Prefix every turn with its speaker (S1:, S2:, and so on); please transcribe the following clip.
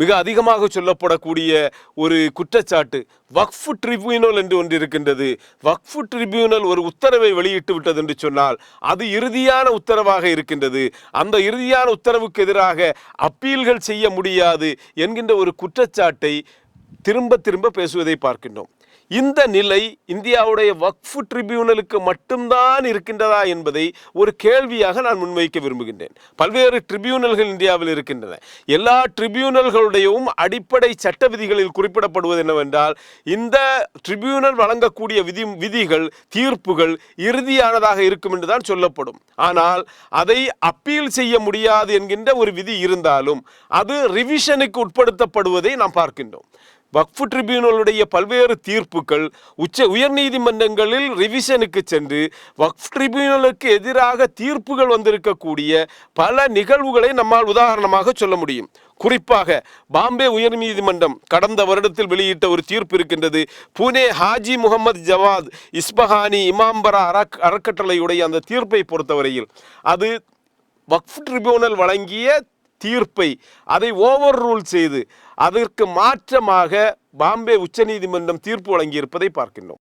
S1: மிக அதிகமாக சொல்லப்படக்கூடிய ஒரு குற்றச்சாட்டு வக்ஃபு ட்ரிபியூனல் என்று ஒன்று இருக்கின்றது. வக்ஃபு ட்ரிபியூனல் ஒரு உத்தரவை வெளியிட்டு விட்டது என்று சொன்னால் அது இறுதியான உத்தரவாக இருக்கின்றது. அந்த இறுதியான உத்தரவுக்கு எதிராக அப்பீல்கள் செய்ய முடியாது என்கின்ற ஒரு குற்றச்சாட்டை திரும்ப திரும்ப பேசுவதை பார்க்கின்றோம். இந்த நிலை இந்தியாவுடைய வக்ஃபு ட்ரிபியூனலுக்கு மட்டும்தான் இருக்கின்றதா என்பதை ஒரு கேள்வியாக நான் முன்வைக்க விரும்புகின்றேன். பல்வேறு ட்ரிபியூனல்கள் இந்தியாவில் இருக்கின்றன. எல்லா ட்ரிபியூனல்களுடையவும் அடிப்படை சட்ட விதிகளில் குறிப்பிடப்படுவது என்னவென்றால் இந்த ட்ரிபியூனல் வழங்கக்கூடிய விதி விதிகள் தீர்ப்புகள் இறுதியானதாக இருக்கும் என்றுதான் சொல்லப்படும். ஆனால் அதை அப்பீல் செய்ய முடியாது என்கின்ற ஒரு விதி இருந்தாலும் அது ரிவிஷனுக்கு உட்படுத்தப்படுவதை நாம் பார்க்கின்றோம். வக்ஃபு ட்ரிபியூனலுடைய பல்வேறு தீர்ப்புகள் உச்ச உயர்நீதிமன்றங்களில் ரிவிஷனுக்கு சென்று வக்ஃப் ட்ரிபியூனலுக்கு எதிராக தீர்ப்புகள் வந்திருக்கக்கூடிய பல நிகழ்வுகளை நம்மால் உதாரணமாக சொல்ல முடியும். குறிப்பாக பாம்பே உயர்நீதிமன்றம் கடந்த வருடத்தில் வெளியிட்ட ஒரு தீர்ப்பு இருக்கின்றது. புனே ஹாஜி முகமது ஜவாத் இஸ்பஹானி இமாம்பரா அறக் அறக்கட்டளையுடைய அந்த தீர்ப்பை பொறுத்தவரையில். அது வக்ஃப் ட்ரிபியூனல் வழங்கிய தீர்ப்பை அதை ஓவர் ரூல் செய்து அதற்கு மாற்றமாக பாம்பே உச்சநீதிமன்றம் தீர்ப்பு வழங்கியிருப்பதை பார்க்கின்றோம்.